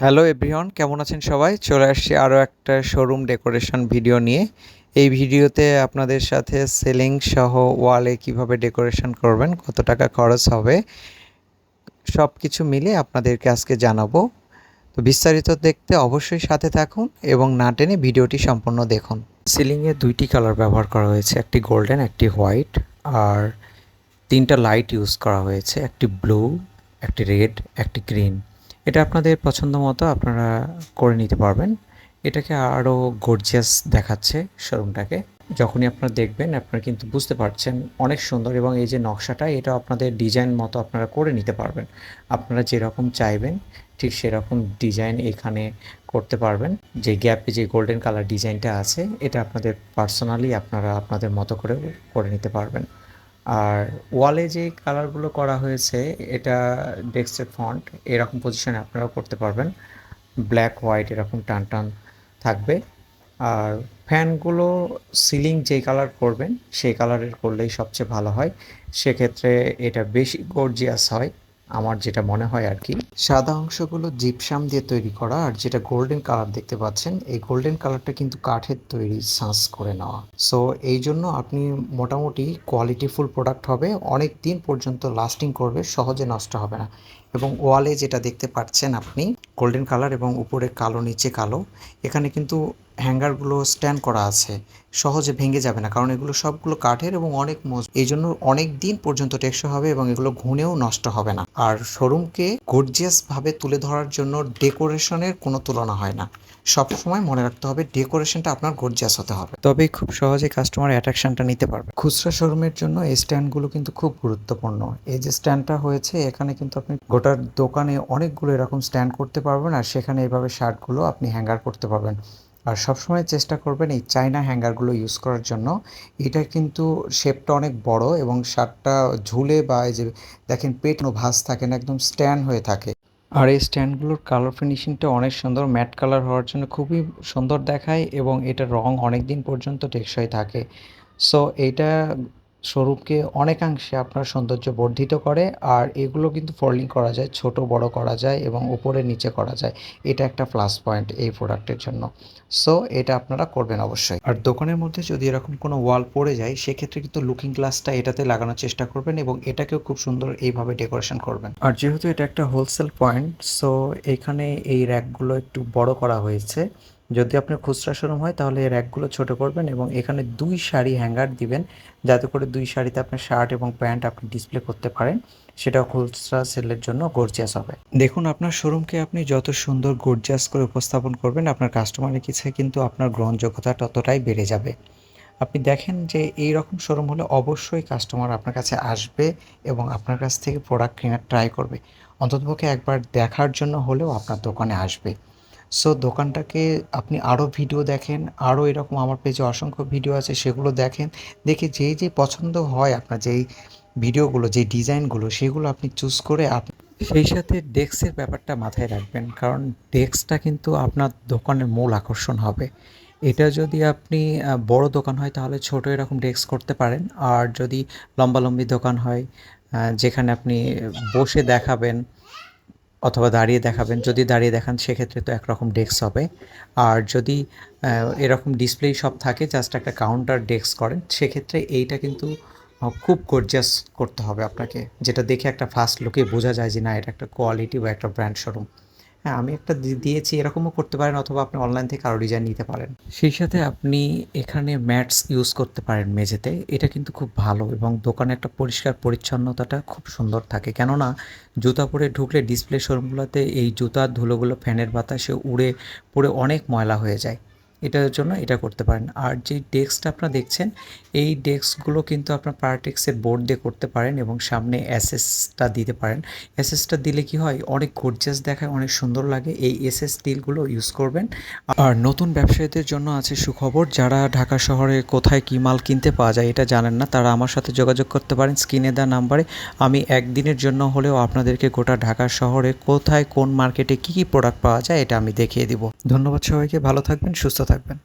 Hello everyone, কেমন আছেন সবাই? চলে আসছি আরও একটা শোরুম ডেকোরেশন ভিডিও নিয়ে। এই ভিডিওতে আপনাদের সাথে সেলিং সহ ওয়ালে কীভাবে ডেকোরেশন করবেন, কত টাকা খরচ হবে সব কিছু মিলে আপনাদেরকে আজকে জানাব। তো বিস্তারিত দেখতে অবশ্যই সাথে থাকুন এবং না টেনে ভিডিওটি সম্পূর্ণ দেখুন। সিলিংয়ে দুইটি কালার ব্যবহার করা হয়েছে, একটি গোল্ডেন একটি হোয়াইট আর তিনটা লাইট ইউজ করা হয়েছে, একটি ব্লু একটি রেড একটি গ্রিন এটা আপনাদের পছন্দ মতো আপনারা করে নিতে পারবেন। এটাকে আরও গর্জিয়াস দেখাচ্ছে শোরুমটাকে যখনই আপনারা দেখবেন, আপনারা কিন্তু বুঝতে পারছেন অনেক সুন্দর এবং এই যে নকশাটা, এটা আপনাদের ডিজাইন মতো আপনারা করে নিতে পারবেন। আপনারা যেরকম চাইবেন, ঠিক সেরকম ডিজাইন এখানে করতে পারবেন। যে গ্যাপে যে গোল্ডেন কালার ডিজাইনটা আছে, এটা আপনাদের পার্সোনালি আপনারা আপনাদের মতো করে করে নিতে পারবেন। আর ওয়ালে যে কালারগুলো করা হয়েছে, এটা ডেস্কের ফন্ট এরকম পজিশনে আপনারা করতে পারবেন। ব্ল্যাক হোয়াইট এরকম টান টান থাকবে। আর ফ্যানগুলো সিলিং যে কালার করবেন, সেই কালারের করলেই সবচেয়ে ভালো হয়। সেক্ষেত্রে এটা বেশি গর্জিয়াস হয়। আমার যেটা মনে হয় আর কি। সাদা অংশগুলো জিপসাম দিয়ে তৈরি করা আর যেটা গোল্ডেন কালার দেখতে পাচ্ছেন, এই গোল্ডেন কালারটা কিন্তু কাঠের তৈরি সাঁস করে নেওয়া। সো এই জন্য আপনি মোটামুটি কোয়ালিটিফুল প্রোডাক্ট হবে অনেক দিন পর্যন্ত লাস্টিং করবে, সহজে নষ্ট হবে না। এবং ওয়ালে যেটা দেখতে পাচ্ছেন আপনি গোল্ডেন কালার এবং উপরে কালো, নিচে কালো, এখানে কিন্তু হ্যাঙ্গারগুলো স্ট্যান্ড করা আছে। সহজে ভেঙে যাবে না, কারণ এগুলো সবগুলো কাঠের এবং অনেক মজবুত এই জন্য অনেক দিন পর্যন্ত টেকসই হবে এবং এগুলো ঘুনেও নষ্ট হবে না। আর শোরুমকে গর্জিয়াস ভাবে তুলে ধরার জন্য ডেকোরেশনের কোনো তুলনা হয় না। সব সময় মনে রাখতে হবে ডেকোরেশনটা আপনার গর্জিয়াস হতে হবে। তবেই খুব সহজে কাস্টমার অ্যাট্রাকশনটা নিতে পারবে। খুচরা শোরুমের জন্য এই স্ট্যান্ডগুলো কিন্তু খুব গুরুত্বপূর্ণ। এই যে স্ট্যান্ডটা হয়েছে, এখানে কিন্তু আপনি গোটার দোকানে অনেকগুলো এরকম স্ট্যান্ড করতে পারবেন আর সেখানে এইভাবে শার্টগুলো আপনি হ্যাঙ্গার করতে পারবেন। আর সবসময় চেষ্টা করবেন এই চাইনা হ্যাঙ্গারগুলো ইউজ করার জন্য। এটা কিন্তু শেপটা অনেক বড় এবং শার্টটা ঝুলে বা এই যে দেখেন পেট ভাঁজ থাকে না, একদম স্ট্যান্ড হয়ে থাকে। আর এই স্ট্যান্ডগুলোর কালার ফিনিশিংটা অনেক সুন্দর ম্যাট কালার হওয়ার জন্য খুবই সুন্দর দেখায় এবং এটার রং অনেক দিন পর্যন্ত টেকসই থাকে। সো এইটা স্বরূপকে অনেকাংশে আপনার সৌন্দর্য বর্ধিত করে, আর এগুলো কিন্তু ফোল্ডিং করা যায়, ছোট, বড় করা যায় এবং উপরে, নিচে করা যায়। এটা একটা প্লাস পয়েন্ট এই প্রোডাক্টের জন্য। সো এটা আপনারা করবেন অবশ্যই। আর দোকানের মধ্যে যদি এরকম কোনো ওয়াল পড়ে যায়, সেক্ষেত্রে কিন্তু লুকিং গ্লাসটা এটাতে লাগানোর চেষ্টা করবেন এবং এটাকেও খুব সুন্দর এইভাবে ডেকোরেশন করবেন। আর যেহেতু এটা একটা হোলসেল পয়েন্ট সো এখানে এই র্যাকগুলো একটু বড় করা হয়েছে। যদি আপনার খুচরা শোরুম হয়, তাহলে এর র্যাকগুলো ছোট করবেন এবং এখানে দুই শাড়ি হ্যাঙ্গার দিবেন। যাতে করে দুই শাড়িতে আপনার শার্ট এবং প্যান্ট আপনি ডিসপ্লে করতে পারেন। সেটা খুচরা সেলের জন্য গর্জিয়াস হবে। দেখুন, আপনার শোরুমকে আপনি যত সুন্দর গর্জিয়াস করে উপস্থাপন করবেন, আপনার কাস্টমারের কাছে কিন্তু আপনার গ্রহণযোগ্যতা ততটাই বেড়ে যাবে। আপনি দেখেন যে এই রকম শোরুম হলে অবশ্যই কাস্টমার আপনার কাছে আসবে এবং আপনার কাছ থেকে প্রোডাক্ট কেনার ট্রাই করবে। অন্ততপক্ষে একবার দেখার জন্য হলেও আপনার দোকানে আসবে। সো দোকানটাকে আপনি আরও ভিডিও দেখেন আরও এরকম আমার পেজে অসংখ্য ভিডিও আছে, সেগুলো দেখেন। দেখে যেই যে পছন্দ হয় আপনার, যেই ভিডিওগুলো যে ডিজাইনগুলো সেগুলো আপনি চুজ করে আপনি সেই সাথে ডেস্কের ব্যাপারটা মাথায় রাখবেন, কারণ ডেস্কটা কিন্তু আপনার দোকানের মূল আকর্ষণ হবে। এটা যদি আপনি বড় দোকান হয়, তাহলে ছোট এরকম ডেস্ক করতে পারেন। আর যদি লম্বালম্বি দোকান হয় যেখানে আপনি বসে দেখাবেন অথবা দাঁড়িয়ে দেখাবেন। যদি দাঁড়িয়ে দেখান, সেক্ষেত্রে তো একরকম ডেস্ক হবে। আর যদি এরকম ডিসপ্লে সব থাকে, জাস্ট একটা কাউন্টার ডেস্ক করেন, সেক্ষেত্রে এইটা কিন্তু খুব গর্জিয়াস করতে হবে আপনাকে। যেটা দেখে একটা ফার্স্ট লুকে বোঝা যায় যে না, এটা একটা কোয়ালিটি বা একটা ব্র্যান্ড শোরুম হ্যাঁ আমি একটা দিয়েছি, এরকমও করতে পারেন অথবা আপনি অনলাইন থেকে আরও ডিজাইন নিতে পারেন। সেই সাথে আপনি এখানে ম্যাটস ইউজ করতে পারেন মেঝেতে, এটা কিন্তু খুব ভালো এবং দোকানে একটা পরিষ্কার পরিচ্ছন্নতাটা খুব সুন্দর থাকে। কেননা, জুতা পরে ঢুকলে ডিসপ্লে শোরুমগুলোতে এই জুতার ধুলোগুলো, ফ্যানের বাতাসে উড়ে, পড়ে অনেক ময়লা হয়ে যায়। এটার জন্য এটা করতে পারেন। আর যে ডেস্কটা আপনারা দেখছেন, এই ডেস্কগুলো কিন্তু আপনার পার্টেক্সের বোর্ড দিয়ে করতে পারেন এবং সামনে অ্যাসেসটা দিতে পারেন। অ্যাসেসটা দিলে কি হয়, অনেক গর্জিয়াস দেখায়, অনেক সুন্দর লাগে। এই এসএস স্টিলগুলো ইউজ করবেন। আর নতুন ব্যবসায়ীদের জন্য আছে সুখবর, যারা ঢাকা শহরে কোথায় কী মাল কিনতে পাওয়া যায় এটা জানেন না, তারা আমার সাথে যোগাযোগ করতে পারেন স্ক্রিনে দেওয়া নাম্বারে। আমি একদিনের জন্য হলেও আপনাদেরকে গোটা ঢাকা শহরে কোথায় কোন মার্কেটে কী কী প্রোডাক্ট পাওয়া যায় এটা আমি দেখিয়ে দিব। ধন্যবাদ সবাইকে, ভালো থাকবেন, সুস্থ থাকবেন